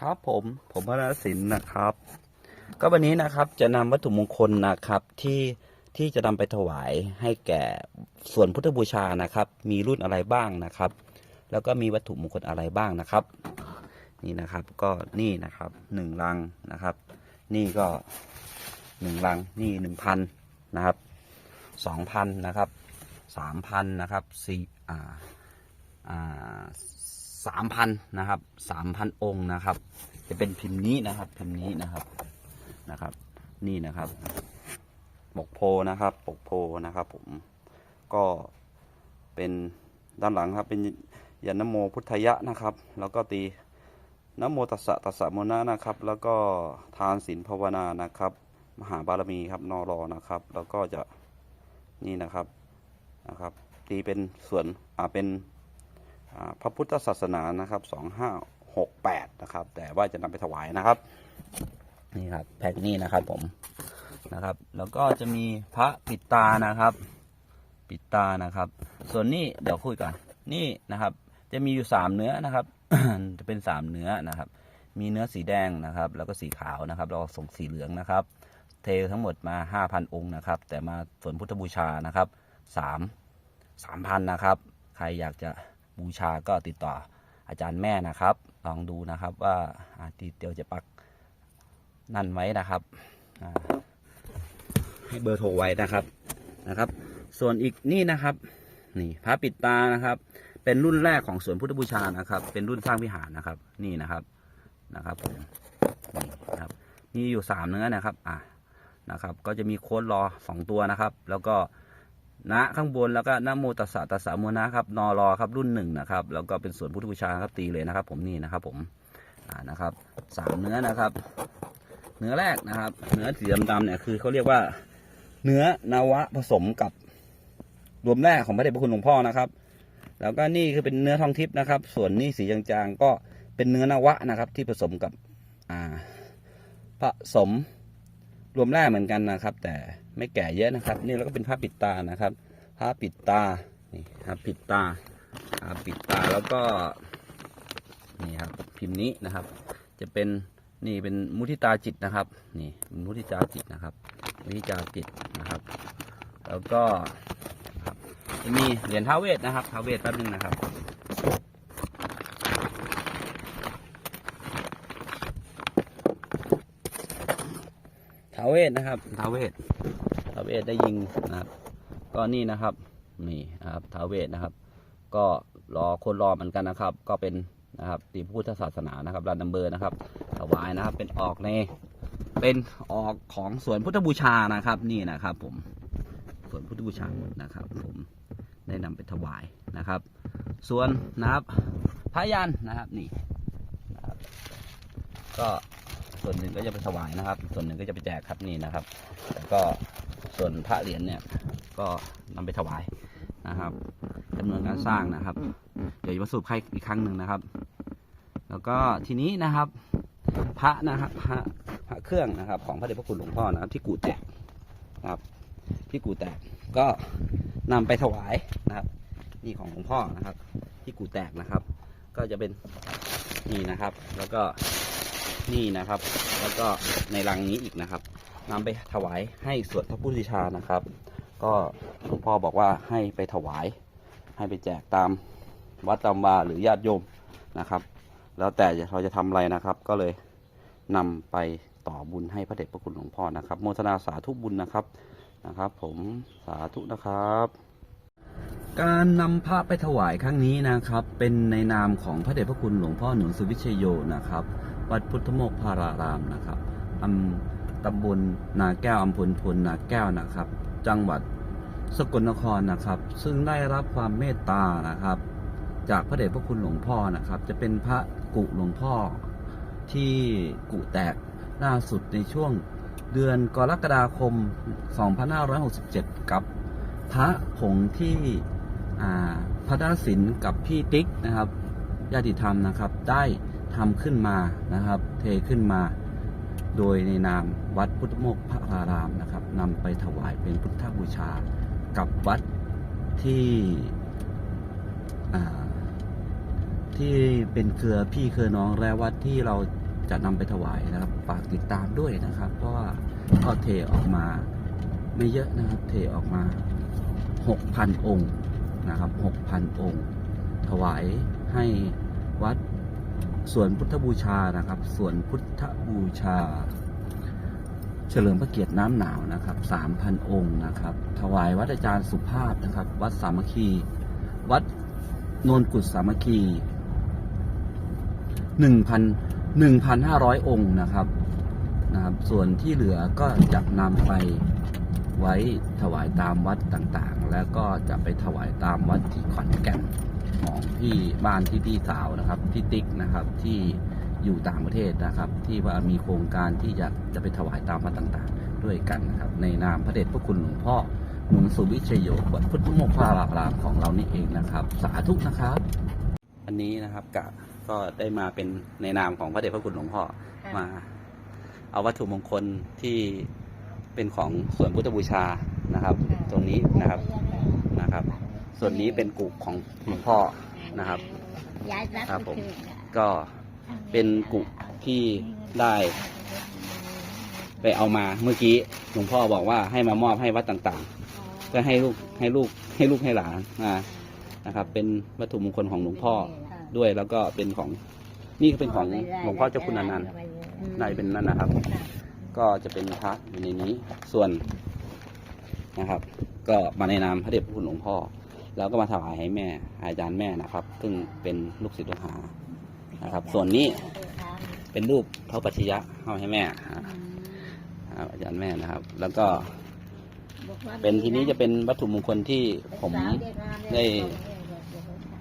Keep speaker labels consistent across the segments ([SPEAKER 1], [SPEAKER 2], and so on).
[SPEAKER 1] ครับผมผมพระนศิลป์นะครับ ก็วันนี้นะครับจะนำวัตถุมงคลนะครับที่ที่จะนำไปถวายให้แก่ส่วนพุทธบูชานะครับ มีรุ่นอะไรบ้างนะครับ แล้วก็มีวัตถุมงคลอะไรบ้างนะครับ นี่นะครับก็นี่นะครับหนึ่งลังนะครับ นี่ก็หนึ่งลังนี่หนึ่งพันนะครับสองพันนะครับสามพันนะครับสี่อ่าอ่า สามพันนะครับสามพันองค์นะครับ จะเป็นพิมพ์นี้นะครับ พิมพ์นี้นะครับนะครับ นี่นะครับปกโพนะครับปกโพนะครับ ผมก็เป็นด้านหลังครับ เป็นยันนโมพุทธยะนะครับ แล้วก็ตีนโมตัสสะตัสสะโมนะนะครับ แล้วก็ทานศีลภาวนานะครับ มหาบารมีครับนอรอนะครับ แล้วก็จะนี่นะครับนะครับ ตีเป็นส่วนอ่าเป็น พระพุทธศาสนานะครับสองห้าหกแปดนะครับ แต่ว่าจะนำไปถวายนะครับ นี่ครับแพ็คนี้นะครับผมนะครับ แล้วก็จะมีพระปิดตานะครับ ปิดตานะครับ ส่วนนี้เดี๋ยวคุยก่อนนี่นะครับ จะมีอยู่สามเนื้อนะครับ จะเป็นสามเนื้อนะครับ มีเนื้อสีแดงนะครับ แล้วก็สีขาวนะครับ เราส่งสีเหลืองนะครับ เททั้งหมดมา 5,000 องค์นะครับ แต่มาส่วนพุทธบูชานะครับ3 3,000นะครับ ใครอยากจะ บูชาก็ติดต่ออาจารย์แม่นะครับ ลองดูนะครับว่าอ่าติเตียวจะปักนั่นไว้นะครับให้เบอร์โทรไว้นะครับนะครับ ส่วนอีกนี่นะครับนี่พระปิดตานะครับ เป็นรุ่นแรกของสวนพุทธบูชานะครับ เป็นรุ่นสร้างวิหารนะครับ นี่นะครับนะครับผมนี่นะครับมีอยู่สามเนื้อนะครับอะนะครับ ก็จะมีโค้ดรอสองตัวนะครับ แล้วก็ นะข้างบนแล้วก็นะโมตัสสะตัสสะโมนะครับนอรอครับรุ่นหนึ่งนะครับแล้วก็เป็นส่วนพุทธบูชาครับตีเลยนะครับ ผมนี่นะครับผมอ่านะครับสามเนื้อนะครับ เนื้อแรกนะครับ เนื้อสีดำๆเนี่ยคือเขาเรียกว่า เนื้อนาวะผสมกับรวมแร่ของพระเดชพระคุณหลวงพ่อนะครับ แล้วก็นี่คือเป็นเนื้อทองทิพย์นะครับ ส่วนนี่สีจางๆก็เป็นเนื้อนาวะนะครับ ที่ผสมกับอ่าผสม รวมแร่เหมือนกันนะครับ แต่ไม่แก่เยอะนะครับ นี่แล้วก็เป็นผ้าปิดตานะครับผ้าปิดตานี่ครับปิดตาผ้าปิดตาแล้วก็นี่ครับพิมพ์นี้นะครับ จะเป็นนี่เป็นมุทิตาจิตนะครับ นี่มุทิตาจิตนะครับ มุทิตาจิตนะครับ แล้วก็จะมีเหรียญท้าเวทนะครับท้าเวทแป๊บนึงนะครับ ท้าว เวทนะครับท้าวเวทท้าวเวทได้ยิงนะครับ ก็นี่นะครับ นี่นะครับท้าวเวทนะครับ ก็รอคนรอเหมือนกันนะครับ ก็เป็นนะครับตีพุทธศาสนานะครับรันนัมเบอร์นะครับถวายนะครับ เป็นออกในเป็นออกของสวนพุทธบูชานะครับ นี่นะครับ ผมสวนพุทธบูชาหมดนะครับ ผมได้นำไปถวายนะครับ ส่วนนะครับพระยันนะครับนี่นะครับก็ ส่วนหนึ่งก็จะไปถวายนะครับ ส่วนหนึ่งก็จะไปแจกครับนี่นะครับ แล้วก็ส่วนพระเหรียญเนี่ยก็นำไปถวายนะครับจำนวนการสร้างนะครับ เดี๋ยวจะมาสรุปให้อีกครั้งหนึ่งนะครับ แล้วก็ทีนี้นะครับ พระนะครับพระพระเครื่องนะครับ ของพระเดชพระคุณหลวงพ่อนะครับ ที่กูแตกนะครับ ที่กูแตกก็นำไปถวายนะครับ นี่ของหลวงพ่อนะครับ ที่กูแตกนะครับ ก็จะเป็นนี่นะครับ แล้วก็ นี่นะครับ แล้วก็ในรังนี้อีกนะครับนำไปถวายให้สวดพระพุทธชานะครับ ก็หลวงพ่อบอกว่าให้ไปถวาย ให้ไปแจกตามวัดตามวาหรือญาติโยมนะครับ แล้วแต่เราจะทำอะไรนะครับ ก็เลยนำไปต่อบุญให้พระเดชพระคุณหลวงพ่อนะครับ โมทนาสาธุบุญนะครับนะครับ ผมสาธุนะครับการนำพระไปถวายครั้งนี้นะครับ เป็นในนามของพระเดชพระคุณหลวงพ่อหนุนสุวิเชยโยนะครับ วัดพุทธโมกขารารามนะครับอำตำบลนาแก้วอำเภอพลนาแก้วนะครับ จังหวัดสกลนครนะครับ ซึ่งได้รับความเมตตานะครับ จากพระเดชพระคุณหลวงพ่อนะครับ จะเป็นพระกุหลวงพ่อ ที่กุแตกล่าสุดในช่วงเดือนกรกฎาคม 2567 กับพระผงที่พระดาศิลป์กับพี่ติ๊กนะครับญาติธรรมนะครับ ได้ ทำขึ้นมานะครับ เทขึ้นมา โดยในนามวัดพุทธโมกพระรามนะครับนำไปถวายเป็นพุทธบูชา กับวัดที่ที่เป็นเครือพี่เครือน้องและวัดที่เราจะนำไปถวายนะครับฝากติดตามด้วยนะครับ เพราะว่าก็เทออกมาไม่เยอะนะครับ เทออกมา 6,000 องค์นะครับ 6,000 องค์ ถวายให้วัด ส่วนพุทธบูชานะครับส่วนพุทธบูชา เฉลิมพระเกียรติน้ำหนาวนะครับ3,000องค์นะครับ ถวายวัดอาจารย์สุภาพนะครับ วัดสามัคคี วัดโนนกุศสามัคคี1,000 1,500องค์นะครับนะครับ ส่วนที่เหลือก็จะนำไปไว้ถวายตามวัดต่างๆ แล้วก็จะไปถวายตามวัดที่ขอนแก่น ของพี่บ้านที่พี่สาวนะครับพี่ติ๊กนะครับที่อยู่ต่างประเทศนะครับ ที่ว่ามีโครงการที่จะจะไปถวายตามวัดต่างๆ ด้วยกันนะครับ ในนามพระเดชพระคุณหลวงพ่อหนุนสุวิชยโยวัดพุทธโมกขลารามของเรานี่เองนะครับ สาธุนะครับ อันนี้นะครับกะก็ได้มาเป็นในนามของพระเดชพระคุณหลวงพ่อมา เอาวัตถุมงคลที่เป็นของส่วนพุทธบูชานะครับ ตรงนี้นะครับนะครับ ส่วนนี้เป็นกุของหลวงพ่อนะครับ
[SPEAKER 2] ย้ายรัก
[SPEAKER 1] ครับผม
[SPEAKER 2] คืนน่ะ
[SPEAKER 1] ก็เป็นกุที่ได้ ไปเอามาเมื่อกี้หลวงพ่อบอกว่าให้มามอบให้วัดต่างๆ เพื่อให้ลูกให้ลูกให้ลูกให้หลานมานะครับ เป็นวัตถุมงคลของหลวงพ่อด้วยแล้วก็เป็นของนี่ก็เป็นของหลวงพ่อเจ้าคุณอนันต์นายเป็นนั่นนะครับ ก็จะเป็นพระอยู่ในนี้ส่วนนะครับ ก็มาในนามพระเดชพระคุณหลวงพ่อ แล้วก็มาถวายให้แม่ อาจารย์แม่นะครับ ซึ่งเป็นลูกศิษย์ลูกหานะครับ ส่วนนี้เป็นรูปพระปัจฉิยะเอาให้แม่ครับอาจารย์แม่นะครับ แล้วก็ เป็นทีนี้จะเป็นวัตถุมงคลที่ผมได้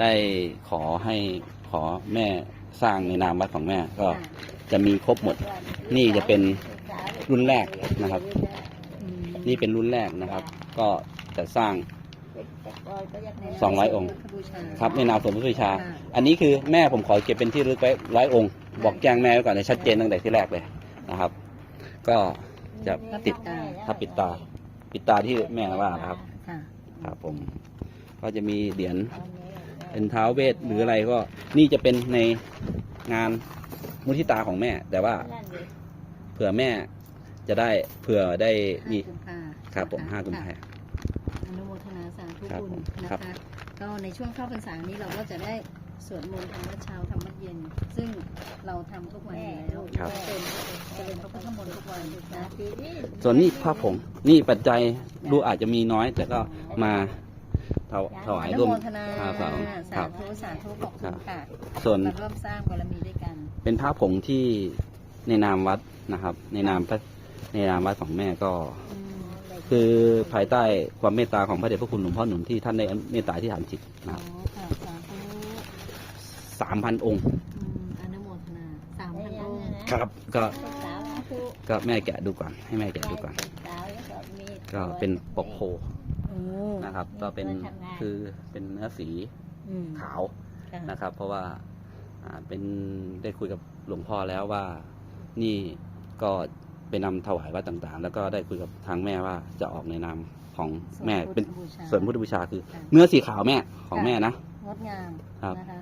[SPEAKER 1] ได้ขอให้ขอแม่สร้างในนามวัดของแม่ก็จะมีครบหมด นี่จะเป็นรุ่นแรกนะครับ นี่เป็นรุ่นแรกนะครับ ก็จะสร้าง สองร้อยองค์ ครับในนามสมพุทธวิชา อันนี้คือแม่ผมขอเก็บเป็นที่ระลึกไว้ร้อยองค์ บอกแจ้งแม่ไว้ก่อนเลยชัดเจนตั้งแต่ที่แรกเลยนะครับ ก็จะติดถ้าปิดตา ปิดตาที่แม่ว่านะครับ
[SPEAKER 2] ค่ะ
[SPEAKER 1] ครับผม ก็จะมีเหรียญเป็นเท้าเวทหรืออะไรก็ นี่จะเป็นในงานมุทิตาของแม่ แต่ว่าเผื่อแม่จะได้เผื่อได้มี
[SPEAKER 2] ห้ากุมภา
[SPEAKER 1] ครับผมห้ากุมภา
[SPEAKER 2] ค่ะอนุโมท นาสาธุ
[SPEAKER 1] ครับ
[SPEAKER 2] บุญ
[SPEAKER 1] ผม
[SPEAKER 2] นะ
[SPEAKER 1] ครั
[SPEAKER 2] คะ
[SPEAKER 1] บ
[SPEAKER 2] ก็ในช่วงเข้าพรรษานี้เราก็จะได้สวดมนต์ธรรมวัดเช้าธรรมวัดเย็น ซึ่งเราทำทุกวันอยู่แล้ว
[SPEAKER 1] ครับ
[SPEAKER 2] เป็นจะเป็นพระพุทธมนต์ทุกวันนะ
[SPEAKER 1] ส่วนนี้ผ้าผงนี่ปัจจัยดูอาจจะมีน้อย แต่ก็มาถวถวาย
[SPEAKER 2] อนุ
[SPEAKER 1] ร่วม
[SPEAKER 2] โมทนา
[SPEAKER 1] อ่าสาธุค
[SPEAKER 2] สา
[SPEAKER 1] รับ
[SPEAKER 2] ธุสาธุขอบคุณค่ะ
[SPEAKER 1] ส่วน
[SPEAKER 2] มาร่วมสร้างบารมีด้วยกัน
[SPEAKER 1] เป็นผ้าผงที่ในนามวัดนะครับ ในนามพระในนามวัดของแม่ก็
[SPEAKER 2] อืม
[SPEAKER 1] คือภายใต้ความเมตตาของพระเดชพระคุณหลวงพ่อหนุนที่ท่านได้เมตตาที่ฐานจิตนะ
[SPEAKER 2] อ๋อค่ะสาธุ
[SPEAKER 1] สามพันองค์
[SPEAKER 2] อืมอนุโมทนาสามพันองค์
[SPEAKER 1] ครับก็
[SPEAKER 2] สาวนะคือ
[SPEAKER 1] ก็แม่แกะดูก่อนให้แม่แกะดูก่อน
[SPEAKER 2] สาวแล้วก็มี
[SPEAKER 1] ก็เป็นปกโพ
[SPEAKER 2] โอ้
[SPEAKER 1] นะครับ ก็เป็นคือเป็นเนื้อสี
[SPEAKER 2] อืม
[SPEAKER 1] ขาว
[SPEAKER 2] ค่ะ
[SPEAKER 1] นะครับ เพราะว่าอ่าเป็นได้คุยกับหลวงพ่อแล้วว่านี่ก็ ไปนำถวายวัดต่างๆ แล้วก็ได้คุยกับทางแม่ว่าจะออกในนามของแม่เป็นส่วนพุทธบูชาคือ เนื้อสีขาวแม่ของแม่นะ
[SPEAKER 2] งดงาม
[SPEAKER 1] ครับ
[SPEAKER 2] นะคะ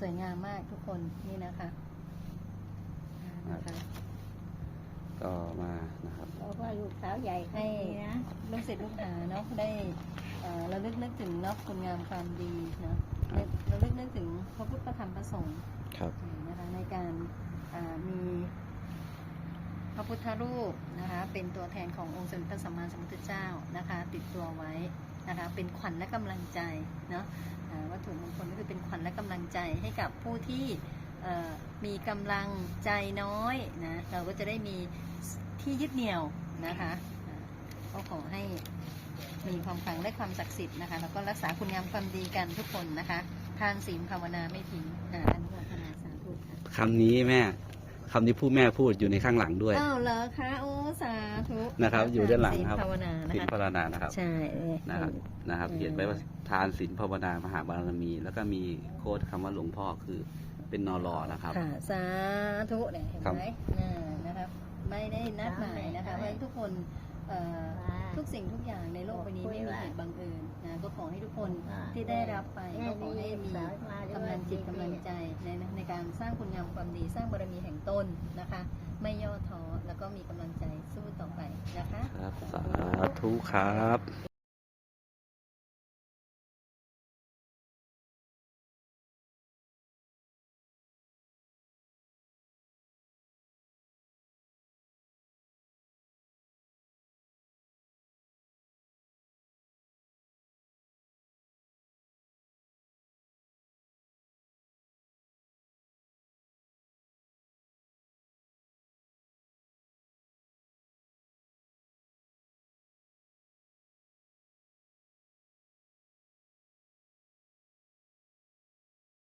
[SPEAKER 2] สวยงามมากทุกคนนี่นะคะนะคะ
[SPEAKER 1] ก็มานะครับ
[SPEAKER 2] เพราะว่าลูกสาวใหญ่ให้นะลูกศิษย์ลูกหาเนาะได้เอ่อระลึกนึกถึงเนาะคุณงามความดีเนาะ
[SPEAKER 1] ครับ
[SPEAKER 2] ระลึกนึกถึงพระพุทธพระธรรมพระสงฆ์
[SPEAKER 1] ครับ
[SPEAKER 2] นะคะในการอ่ามีพ ระพุทธรูปนะคะเป็นตัวแทนขององค์สมเด็จพระสัมมาสัมพุทธเจ้านะคะ ติดตัวไว้นะคะเป็นขวัญและกำลังใจเนาะอ่าวัตถุมงคลก็คือเป็นขวัญและกำลังใจให้กับผู้ที่มีกำลังใจน้อยนะเราก็จะได้มีที่ยึดเหนี่ยวนะคะก็ขอให้มีความขลังและความศักดิ์สิทธิ์นะคะแล้วก็รักษาคุณงามความดีกันทุกคนนะคะ ทานศีลภาวนาไม่ทิ้งอ่าอนุโมทนาสาธุค่ะ
[SPEAKER 1] คำนี้แม่ คำนี้ผู้แม่พูดอยู่ในข้างหลังด้วย
[SPEAKER 2] อ้าวเหรอคะโอ้สาธุ
[SPEAKER 1] นะครับ อยู่ด้านหลัง
[SPEAKER 2] ศีล
[SPEAKER 1] ครับ
[SPEAKER 2] ภาวนานะ
[SPEAKER 1] ศีล
[SPEAKER 2] คะ
[SPEAKER 1] ภาวนานะครับ
[SPEAKER 2] ใช่เออ
[SPEAKER 1] นะครับนะครับ
[SPEAKER 2] อืม
[SPEAKER 1] เขียนไว้ว่าทานศีลภาวนามหาบารมี แล้วก็มีโค้ดคำว่าหลวงพ่อคือเป็นนอรอนะครับ
[SPEAKER 2] ค่ะสาธุเนี่ยเห็น
[SPEAKER 1] ครับ
[SPEAKER 2] ไหมอ่านะครับ ไม่ได้นัดหมายนะคะเพราะฉะนั้นทุกคนเอ่อ ทุกสิ่งทุกอย่างในโลกใบนี้ไม่มีเหตุบังเอิญนะก็ขอให้ทุกคนที่ได้รับไปก็ขอให้มีกำลังจิตกำลังใจในในการสร้างคุณงามความดีสร้างบารมีแห่งตนนะคะ ไม่ย่อท้อแล้วก็มีกำลังใจสู้ต่อไปนะคะ
[SPEAKER 1] ครับสาธุครับ